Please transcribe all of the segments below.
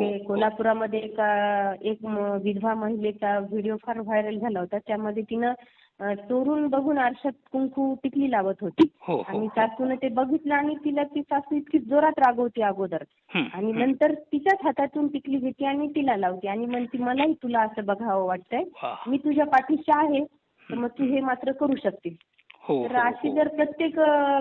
ते कोल्हापुरामध्ये एका एक विधवा महिलेचा व्हिडिओ फार व्हायरल झाला होता. त्यामध्ये तिनं चोरून बघून आरशात कुंकू टिकली लावत होती. हो हो आणि सासूने ते बघितलं आणि तिला ती सासू इतकी जोरात रागवते अगोदर. हं, आणि हं. नंतर तिच्याच हातातून टिकली घेते आणि तिला लावते. आणि म्हणते मलाही तुला असं बघावं वाटतंय. मी तुझ्या पाठीशी आहे. तर मग तू हे मात्र करू शकते हो तर हो, अशी हो. जर प्रत्येक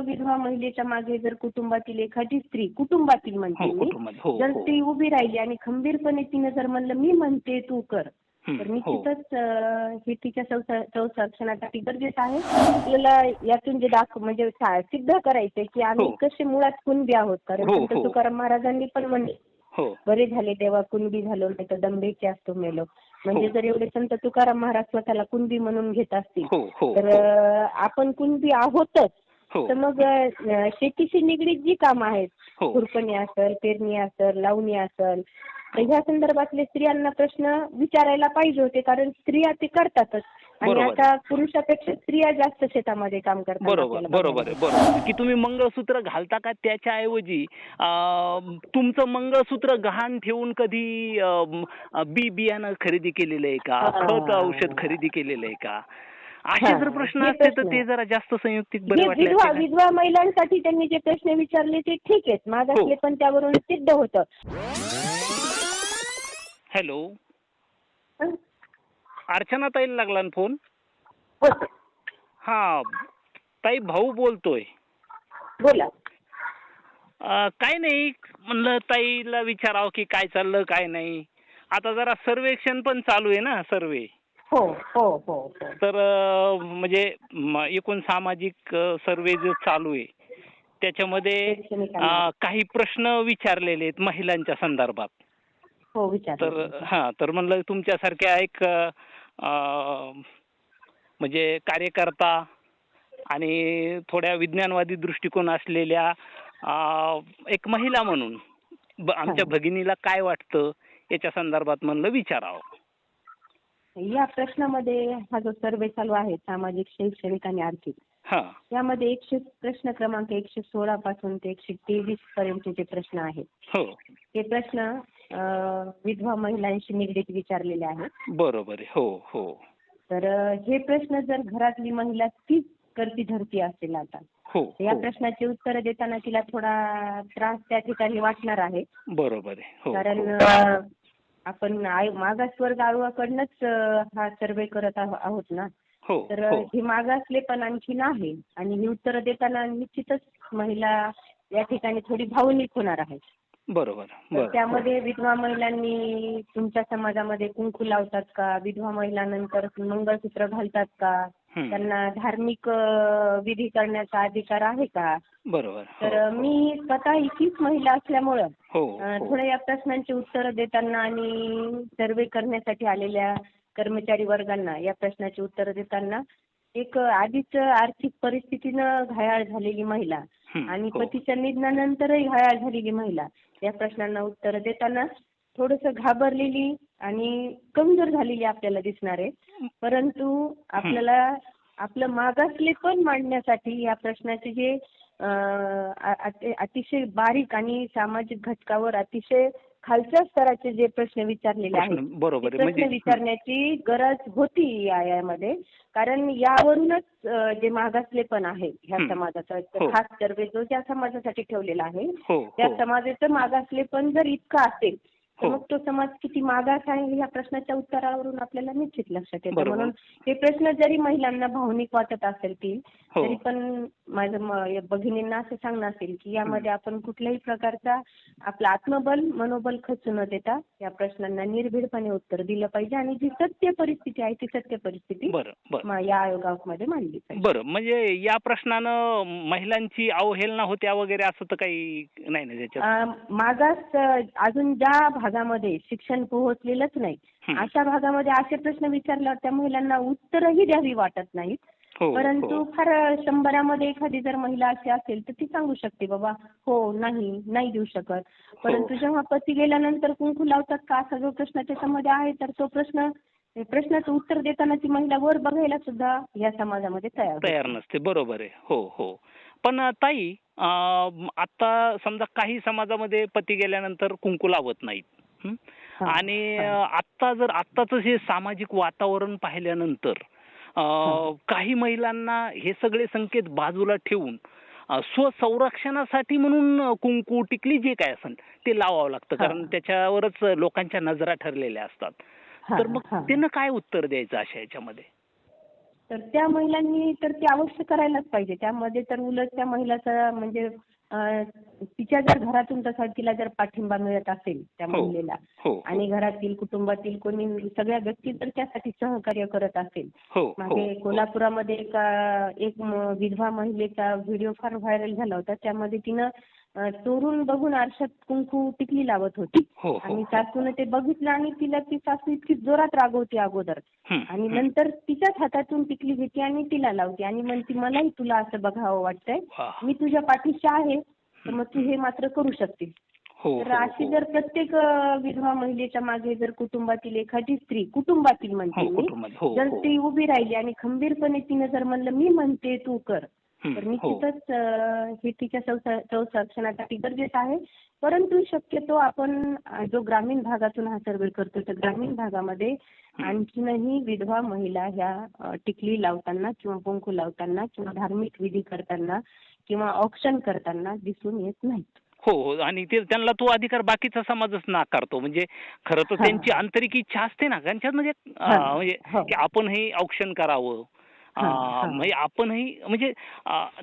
विधवा महिलेच्या मागे जर कुटुंबातील एखादी स्त्री कुटुंबातील म्हणते हो मी कुटुंबात हो जर हो ती उभी राहिली आणि खंबीरपणे तिने जर म्हणलं मी म्हणते तू कर हं, तर हो निश्चितच अं, हे तिच्या संसा- संरक्षणासाठी गरजेचं आहे आपल्याला यातून जे दाख म्हणजे सा- सिद्ध करायचंय की आम्ही हो. कसे मुळात कुणबी आहोत कारण हो, संत हो. तुकाराम महाराजांनी पण म्हणले हो बरे झाले देवा कुणबी झालो नाही तर दंबेचे असतो मेलो म्हणजे हो. जर एवढे संत तुकाराम महाराज स्वतःला कुणबी म्हणून घेत असतील हो हो तर आपण कुणबी आहोतच. तर मग शेतीशी निगडीत जी कामं आहेत खुरपणी असेल पेरणी असेल लावणी असेल तर ह्या संदर्भातले स्त्रियांना प्रश्न विचारायला पाहिजे होते कारण स्त्रिया ते करतातच आणि बरोबर. आता पुरुषापेक्षा स्त्रिया जास्त शेतामध्ये काम करतात बरोबर आपल्याला बरोबर आहे बरोबर की तुम्ही मंगळसूत्र घालता का त्याच्याऐवजी अं, तुमचं मंगळसूत्र गहाण ठेवून कधी अं, बी बियाणं खरेदी केलेलं आहे का हा. खत औषध खरेदी केलेलं आहे का असे हा, जर प्रश्न हे असते तर प्रश्न ते. जरा जास्त संयुक्तिक बरे वाटले विधवा असते ना. विधवा महिलांसाठी त्यांनी जे प्रश्न विचारले ते ठीक आहेत हो. पण त्यावरून सिद्ध होतं हॅलो? अर्चना ताईला लागला ना फोन. हा ताई भाऊ बोलतोय. बोला. काय नाही म्हणलं ताईला विचारावं की काय चाललं काय नाही. आता जरा सर्वेक्षण पण चालू आहे ना सर्वे. हो हो हो हो. तर म्हणजे एकूण सामाजिक सर्वे जो चालू आहे त्याच्यामध्ये. काही प्रश्न विचारलेले आहेत महिलांच्या संदर्भात. तर हा तर म्हणलं तुमच्यासारख्या एक म्हणजे कार्यकर्ता आणि थोड्या विज्ञानवादी दृष्टिकोन असलेल्या एक महिला म्हणून आमच्या हा. भगिनीला काय वाटतं याच्या संदर्भात म्हणलं विचारावं. या प्रश्नामध्ये हा जो सर्वे चालू आहे सामाजिक शैक्षणिक आणि आर्थिक हा. यामध्ये एकशे प्रश्न क्रमांक एकशे सोळा पासून ते एकशे तेवीस पर्यंतचे प्रश्न आहेत हो. ते प्रश्न विधवा महिलांशी निगडीत विचारलेले आहेत बरोबर आहे. हो हो. तर हे प्रश्न जर घरातली महिला तीच करती धरती असेल आता हो या हो. प्रश्नाची उत्तरं देताना तिला थोडा त्रास त्या ठिकाणी वाटणार आहे. बरोबर आहे. हो कारण हो. आपण आय- मागासवर्ग आयोगाकडनंच हा सर्वे करत आहो- आहोत ना. हो तर हो. हे मागासले पण आणखीन आहे. आणि ही उत्तरं देताना निश्चितच महिला या ठिकाणी थोडी भावनिक होणार आहे. बरोबर तर बरं त्यामध्ये विधवा महिलांनी तुमच्या समाजामध्ये कुंकू लावतात का विधवा महिलांनंतर मंगळसूत्र घालतात का हं. त्यांना धार्मिक अं, विधी करण्याचा अधिकार आहे का बरोबर तर हो, मी स्वतः हीच महिला असल्यामुळं हो अं, हो. थोड्या या प्रश्नांची उत्तरं देताना आणि सर्वे करण्यासाठी आलेल्या कर्मचारी वर्गांना या प्रश्नाची उत्तरं देताना एक आधीच आर्थिक परिस्थितीनं घायाळ झालेली महिला हं, आणि हो. पतीच्या निधनानंतरही घायाळ झालेली महिला या प्रश्नांना उत्तर देताना थोडस घाबरलेली आणि कमजोर झालेली आपल्याला दिसणार आहे. परंतु आपल्याला आपलं मागासले पण मांडण्यासाठी या प्रश्नाचे जे अतिशय बारीक आणि सामाजिक घटकावर अतिशय खालच्या स्तराचे जे प्रश्न विचारलेले आहेत प्रश्न बरोबर ते आहे प्रश्न म्हणजे विचारण्याची गरज होती या यामध्ये कारण यावरूनच जे मागासलेपण आहे ह्या. समाजाचा हो. खास सर्वे जो ज्या समाजासाठी ठेवलेला आहे हो त्या हो समाजाचं मागासलेपण जर इतकं असेल तर. मग तो समाज किती मागास आहे ह्या प्रश्नाच्या उत्तरावरून आपल्याला निश्चित लक्षात येतं. म्हणून हे प्रश्न जरी महिलांना भावनिक वाटत हो. तरी पण माझं म- या भगिनींना असं सांगणं असेल की यामध्ये आपण कुठल्याही प्रकारचा आपलं आत्मबल मनोबल खचू न देता या प्रश्नांना निर्भीडपणे उत्तर दिलं पाहिजे आणि जी सत्य परिस्थिती आहे ती सत्य परिस्थिती म- या आयोगामध्ये मांडली पाहिजे. बरं म्हणजे या प्रश्नानं महिलांची अवहेलना होत्या वगैरे असं तर काही नाही ना त्याच्यात अं, मागास अं, अजून ज्या भागामध्ये शिक्षण पोहोचलेलंच नाही हं. अशा भागामध्ये असे प्रश्न विचारल्यावर त्या महिलांना उत्तरही द्यावी वाटत नाहीत. परंतु हो. फार शंभरामध्ये एखादी जर महिला अशी असेल तर ती सांगू शकते बाबा हो नाही नाही देऊ शकत. परंतु जेव्हा पती गेल्यानंतर कुंकू लावतात का असा जो प्रश्न त्याच्यामध्ये आहे तर तो प्रश्न प्रश्नाचं उत्तर देताना ती महिला वर बघायला सुद्धा या समाजामध्ये तयार. तयार नसते. बरोबर आहे. हो हो. पण ताई आता समजा काही समाजामध्ये पती गेल्यानंतर कुंकू लावत नाहीत. हं? हा, आणि हा. आत्ता जर आत्ताचं हे सामाजिक वातावरण पाहिल्यानंतर काही महिलांना हे सगळे संकेत बाजूला ठेवून स्वसंरक्षणासाठी म्हणून कुंकू टिकली जे काय असेल ते लावावं लागतं. कारण त्याच्यावरच लोकांच्या नजरा ठरलेल्या असतात. तर मग. त्यानं काय उत्तर द्यायचं अशा याच्यामध्ये? तर त्या महिलांनी तर ते अवश्य करायलाच पाहिजे. त्यामध्ये तर उलट त्या महिलाचा म्हणजे तिच्या जर घरातून तसा तिला जर पाठिंबा मिळत असेल त्या हो. महिलेला हो आणि घरातील कुटुंबातील कोणी सगळ्या व्यक्ती जर त्यासाठी सहकार्य करत असेल. हो हो मागे कोल्हापुरामध्ये एका एक विधवा महिलेचा व्हिडिओ फार व्हायरल झाला होता. त्यामध्ये तिनं चोरून बघून आरशात कुंकू टिकली लावत होती. हो हो आणि सासूने ते बघितलं आणि तिला ती सासू इतकी जोरात रागवते अगोदर. हं, आणि हं. नंतर तिच्याच हातातून टिकली घेते आणि तिला लावते. आणि म्हणते मलाही तुला असं बघावं वाटतंय. मी तुझ्या पाठीशी आहे तर मग तू हे मात्र करू शकते. हो तर हो, अशी हो. जर प्रत्येक अं, विधवा महिलेच्या मागे जर कुटुंबातील एखादी स्त्री कुटुंबातील म्हणते हो मी कुटुंबात. हो जर हो. ती उभी राहिली आणि खंबीरपणे तिने जर म्हणलं मी म्हणते तू कर. हं, तर हो निश्चितच अं, हे तिच्या संरक्षणासाठी गरजेचं आहे परंतु शक्यतो आपण जो ग्रामीण भागातून हा सर्वे करतो तर ग्रामीण भागामध्ये आणखीनही विधवा महिला ह्या टिकली लावताना किंवा कुंकू लावताना किंवा धार्मिक विधी करताना किंवा ऑप्शन करताना दिसून येत नाहीत हो हो आणि ते त्यांना तो अधिकार बाकीचा समाजच नाकारतो म्हणजे खरं तर हा. त्यांची आंतरिक इच्छा असते ना त्यांच्यात म्हणजे हा. म्हणजे हो. औक्षण करावं हा, हा. म्हणजे आपणही म्हणजे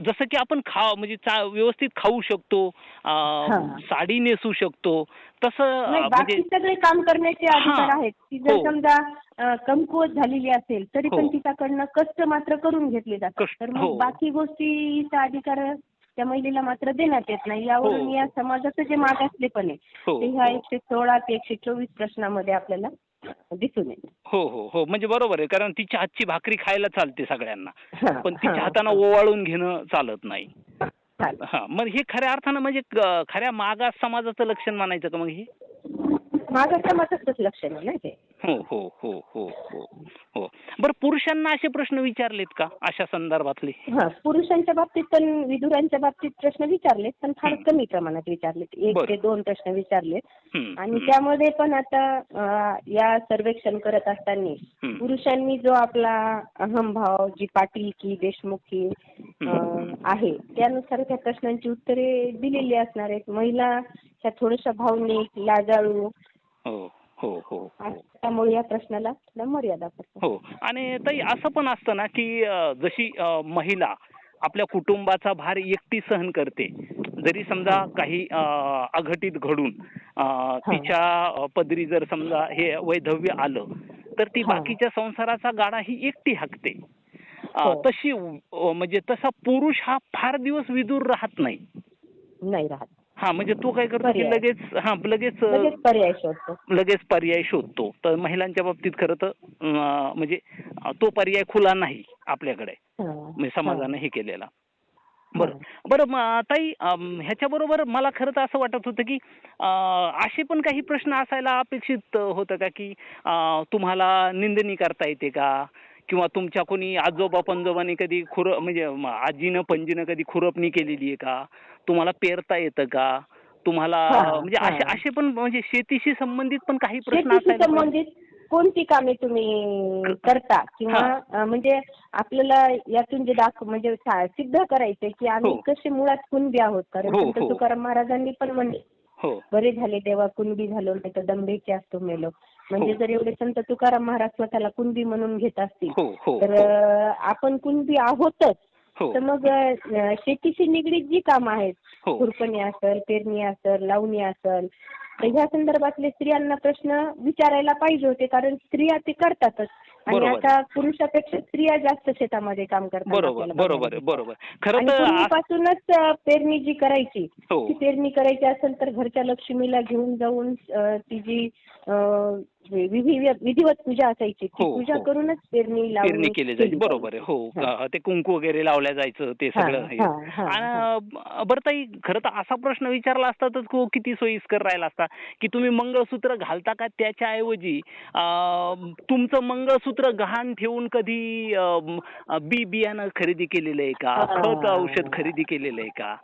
जसं की आपण खा म्हणजे व्यवस्थित खाऊ शकतो हा. साडी नेसू शकतो तसं अं, बाकी म्हणजे सगळे काम करण्याचे अधिकार हा. आहेत ती जर हो. समजा कमकुवत झालेली असेल तरी पण हो. तिच्याकडनं कष्ट मात्र करून घेतले जातात तर हो. मग बाकी गोष्टीचा अधिकार त्या महिलेला मात्र देण्यात येत नाही यावरून हो. या समाजाचं जे मागासलेपण आहे हो ते ह्या हो. एकशे सोळा ते एकशे चोवीस प्रश्नामध्ये आपल्याला दिसून येईल. हो हो हो. म्हणजे बरोबर आहे. कारण तिच्या हातची भाकरी खायला चालते सगळ्यांना. पण तिच्या हाताने. ओवाळून घेणं चालत नाही. हा मग हे खऱ्या अर्थानं म्हणजे खऱ्या मागास समाजाचं लक्षण मानायचं का मग हे? मागास समाजाचंच लक्षण आहे ना हे? हो हो हो हो हो हो. बरं पुरुषांना असे प्रश्न विचारलेत का अशा संदर्भातले? हा पुरुषांच्या बाबतीत पण विधुरांच्या बाबतीत प्रश्न विचारलेत पण फार. कमी प्रमाणात विचारलेत. एक बरं. ते दोन प्रश्न विचारलेत. आणि त्यामध्ये पण आता अं, या सर्वेक्षण करत असताना. पुरुषांनी जो आपला अहमभाव जी पाटीलकी देशमुखी अं, आहे त्यानुसार त्या प्रश्नांची उत्तरे दिलेली असणार आहेत. महिला ह्या थोड्याशा भावनिक लाजाळू हो. त्यामुळे या प्रश्नाला थोडा मर्यादा हो. आणि ताई असं पण असतं ना की जशी महिला आपल्या कुटुंबाचा भार एकटी सहन करते जरी समजा काही अघटित घडून तिच्या पदरी जर समजा हे वैधव्य आलं तर ती हा. बाकीच्या संसाराचा गाडा ही एकटी हाकते. हो. तशी म्हणजे तसा पुरुष हा फार दिवस विदूर राहत नाही. नाही राहत. हा म्हणजे तो काय करतो की. लगेच हा लगेच पर्याय शोधतो लगेच पर्याय शोधतो तर महिलांच्या बाबतीत खरं तर म्हणजे तो पर्याय खुला नाही आपल्याकडे. म्हणजे समाजाने हे केलेला. बरं बरं ताई ह्याच्याबरोबर मला खरं तर असं वाटत होतं की असे पण काही प्रश्न असायला अपेक्षित होतं का की तुम्हाला निंदणी करता येते का किंवा तुमच्या कोणी आजोबा पंजोबांनी कधी खुर म्हणजे आजीनं पणजीनं कधी खुरपणी केलेली आहे का तुम्हाला पेरता येतं का तुम्हाला म्हणजे. असे असे पण म्हणजे शेतीशी संबंधित पण काही प्रश्न. संबंधित कोणती कामे तुम्ही करता किंवा म्हणजे आपल्याला यातून जे दाख म्हणजे सिद्ध करायचंय की आम्ही हो. कसे मुळात कुणबी आहोत कारण हो, हो. तुकाराम महाराजांनी पण म्हणले बरे झाले देवा कुणबी झालो नाही तर दंभेचे असतो मेलो. म्हणजे हो. जर एवढे संत तुकाराम महाराज स्वतःला कुणबी म्हणून घेत असतील हो हो तर हो. आपण कुणबी आहोतच. हो. तर मग शेतीशी निगडीत जी कामं आहेत हो. खुरपणी असेल पेरणी असेल लावणी असेल ह्या संदर्भातले स्त्रियांना प्रश्न विचारायला पाहिजे होते कारण स्त्रिया ते करतातच. आणि बरोबर. आता पुरुषापेक्षा स्त्रिया जास्त शेतामध्ये काम करतात बरोबर आपल्याला बरोबर बघायला. बरोबर. खरं आणि तर आ- पूर्वीपासूनच अं, पेरणी जी करायची हो. ती पेरणी करायची असेल तर घरच्या लक्ष्मीला घेऊन जाऊन अं, ती जी अं, विधिवत पूजा असायची ती हो, पूजा हो. करूनच पेरणी लावणी पेरणी केली जायची बरोबर आहे हो हा. ते कुंकू वगैरे लावल्या जायचं ते हा, सगळं हे. हा, हा, आणि हा. बरं ताई खरं तर असा प्रश्न विचारला असता तर खूप किती सोयीस्कर राहिला असता की तुम्ही मंगळसूत्र घालता का त्याच्या ऐवजी अं, तुमचं मंगळसूत्र गहाण ठेवून कधी अं, बी बियाणं खरेदी केलेलं आहे का हा. खत औषध खरेदी केलेलं आहे का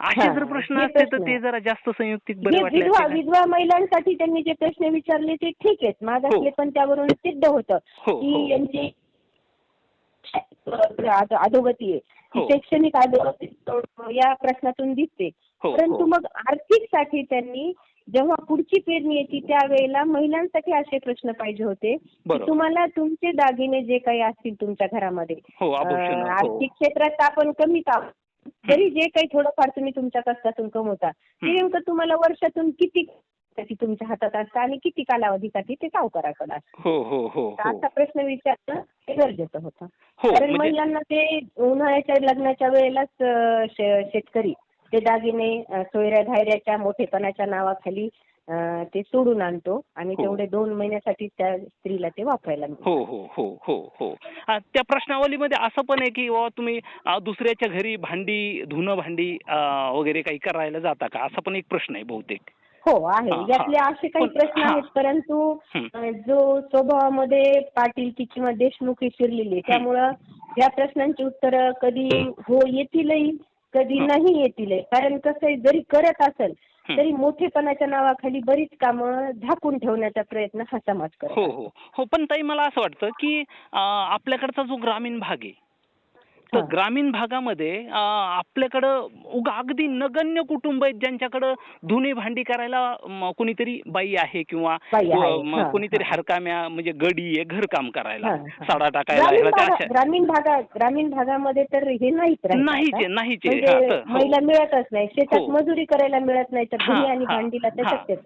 असे जर प्रश्न असते तर ते. जरा जास्त संयुक्तिक बरे वाटले विधवा असते का? विधवा महिलांसाठी त्यांनी जे प्रश्न विचारले ते ठीक आहेत मागासले हो. पण त्यावरून सिद्ध होतं हो, की हो. यांची अध- अधोगती आहे. शैक्षणिक अधोगती या प्रश्नातून दिसते परंतु. मग आर्थिकसाठी त्यांनी जेव्हा पुढची पेरणी येते त्यावेळेला महिलांसाठी असे प्रश्न पाहिजे होते की. तुम्हाला तुमचे दागिने जे काही असतील तुमच्या घरामध्ये आर्थिक क्षेत्रात आपण कमीच आहोत तरी जे काही थोडंफार तुम्ही तुमच्या कष्टातून कमवता ते. नेमकं तुम्हाला वर्षातून किती तुमच्या हातात असतं आणि किती कालावधीसाठी ते सावकाराकडे असतं. हो हो हो असा प्रश्न विचारणं हे गरजेचं होतं. हो कारण म्हणजे महिलांना ते उन्हाळ्याच्या लग्नाच्या वेळेलाच शेतकरी ते दागिने सोयऱ्या धायऱ्याच्या मोठेपणाच्या नावाखाली ते सोडून आणतो आणि हो. तेवढे दोन महिन्यासाठी त्या स्त्रीला ते वापरायला मिळतं. हो हो हो हो हो आ, त्या प्रश्नावलीमध्ये असं पण आहे की बाबा तुम्ही दुसऱ्याच्या घरी भांडी धुणं भांडी वगैरे काही करायला जाता का असा पण एक प्रश्न आहे बहुतेक हो आहे हा, हा. यातले असे काही पण- प्रश्न हा. आहेत परंतु हं. अं, जो स्वभावामध्ये पाटीलकी किंवा देशमुखी शिरलेली आहे त्यामुळं या प्रश्नांची उत्तरं कधी हो येतीलही कधी हं. नाही येतीलही कारण कसं आहे जरी करत असेल हं. तरी मोठेपणाच्या नावाखाली बरीच कामं झाकून ठेवण्याचा प्रयत्न हा समाज हो करतो. हो हो. पण ताई मला असं वाटतं की आपल्याकडचा जो ग्रामीण भाग आहे तर. ग्रामीण भागामध्ये आपल्याकडं उगा अगदी नगण्य कुटुंब आहेत ज्यांच्याकडं धुणी भांडी करायला कोणीतरी बाई आहे किंवा कोणीतरी. हरकाम्या म्हणजे गडी आहे घरकाम करायला. साडा टाकायला ग्रामीण भागा- ग्रामीण भागा ग्रामीण भागामध्ये तर हे नाहीच नाहीच म्हणजे हा, तर-. महिला मिळतच नाही शेतात हो. मजुरी करायला मिळत नाही तर आणि भांडीला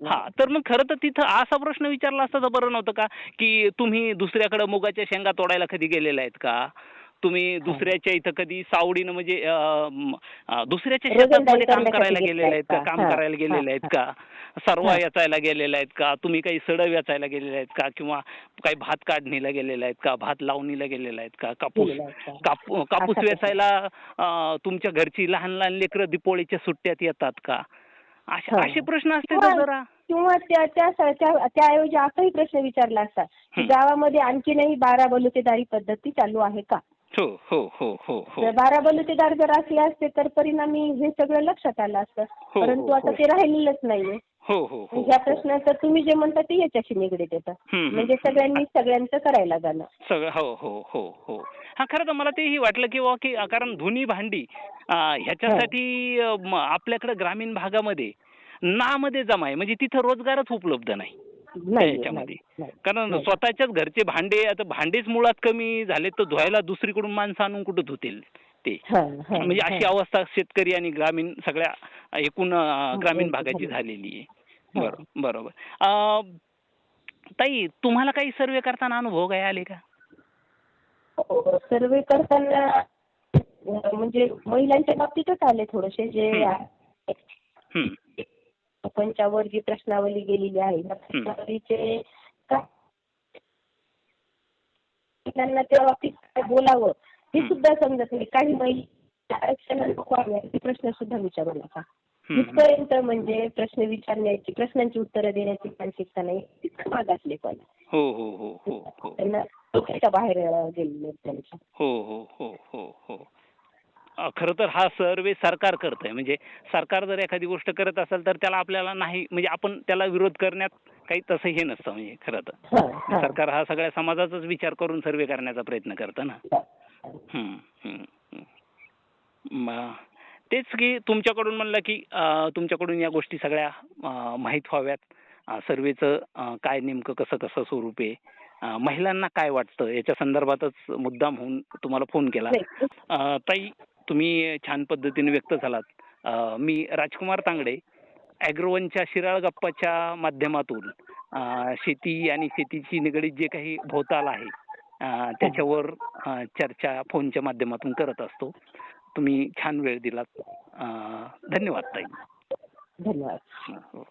हा, तर मग खरं तर तिथं असा प्रश्न विचारला असता तर बरं नव्हतं का की तुम्ही दुसऱ्याकडे मुगाच्या शेंगा तोडायला कधी गेलेला आहेत का तुम्ही दुसऱ्याच्या इथं कधी सावडीनं म्हणजे दुसऱ्याच्या शेतामध्ये काम करण्यासाठी करायला गेलेला आहेत का? काम हा, करायला गेलेले आहेत का? सर्व हा. याचायला गेलेले आहेत का? तुम्ही काही सडव याचायला गेलेले आहेत का? किंवा काही भात काढणीला गेलेले आहेत का? भात लावणीला गेलेले आहेत का? कापूस कापूस प्रश्न. वेचायला तुमच्या घरची लहान लहान लेकरं दिपोळीच्या सुट्ट्यात येतात का? अशा हा. असे प्रश्न असते जरा. किंवा त्या त्या त्या- त्याऐवजी असाही प्रश्न विचारला असता की. गावामध्ये आणखीनही बारा बलुतेदारी पद्धती चालू आहे का? हो हो हो हो हो. बारा बलुतेदार जर असले असते तर परिणामी हे सगळं लक्षात आलं असतं. हो, परंतु हो, आता हो. ते राहिलेलंच नाहीये. हो हो हो. ह्या प्रश्नाचं तुम्ही जे म्हणता ते याच्याशी निगडीत येतं. म्हणजे सगळ्यांनी सगळ्यांचं करायला जाणं. सगळं हो हो हो हो. हा खरं तर मला तेही वाटलं की की कारण धुनी भांडी ह्याच्यासाठी आपल्याकडे ग्रामीण भागामध्ये नामध्ये जमा आहे म्हणजे तिथं रोजगारच उपलब्ध नाही नाही याच्यामध्ये. नाही, कारण. स्वतःच्याच घरचे भांडे आता भांडेच मुळात कमी झाले तर धुवायला दुसरीकडून माणसं आणून कुठं धुतील ते म्हणजे. अशी अवस्था शेतकरी आणि ग्रामीण सगळ्या एकूण ग्रामीण भागाची. झालेली आहे. बरोबर बरोबर ताई तुम्हाला काही सर्वे करताना अनुभव काय आले का सर्वे करताना म्हणजे महिलांच्या बाबतीतच आले थोडेसे जे. पंचावर जी प्रश्नावली गेलेली आहे. त्या प्रश्नावलीचे त्यांना त्या बाबतीत काय बोलावं हे. सुद्धा समजत नाही. काही महिला आरक्षणाला प्रश्न सुद्धा विचारू नका. इथपर्यंत म्हणजे प्रश्न विचारण्याची प्रश्नांची उत्तरं देण्याची मानसिकता नाही मागासले पण. हो हो हो हो हो. त्यांना डोक्याच्या बाहेर गेलेले त्यांच्या. हो हो हो हो हो. खरं तर हा सर्वे सरकार करत आहे म्हणजे सरकार जर एखादी गोष्ट करत असेल तर त्याला आपल्याला नाही म्हणजे आपण त्याला विरोध करण्यात काही तसं हे नसतं म्हणजे खरं तर. सरकार हा सगळ्या समाजाचाच विचार करून सर्वे करण्याचा प्रयत्न करतं ना. म, तेच की तुमच्याकडून म्हणलं की तुमच्याकडून या गोष्टी सगळ्या माहीत व्हाव्यात. सर्वेचं काय नेमकं कसं कसं स्वरूप आहे. महिलांना काय वाटतं? याच्या संदर्भातच मुद्दाम होऊन तुम्हाला फोन केला. ताई तुम्ही छान पद्धतीने व्यक्त झालात. मी राजकुमार तांगडे ॲग्रोवनच्या शिराळ गप्पाच्या माध्यमातून शेती आणि शेतीशी निगडीत जे काही भोवताल आहे त्याच्यावर चर्चा फोनच्या माध्यमातून करत असतो. तुम्ही छान वेळ दिलात. धन्यवाद ताई. धन्यवाद. हो.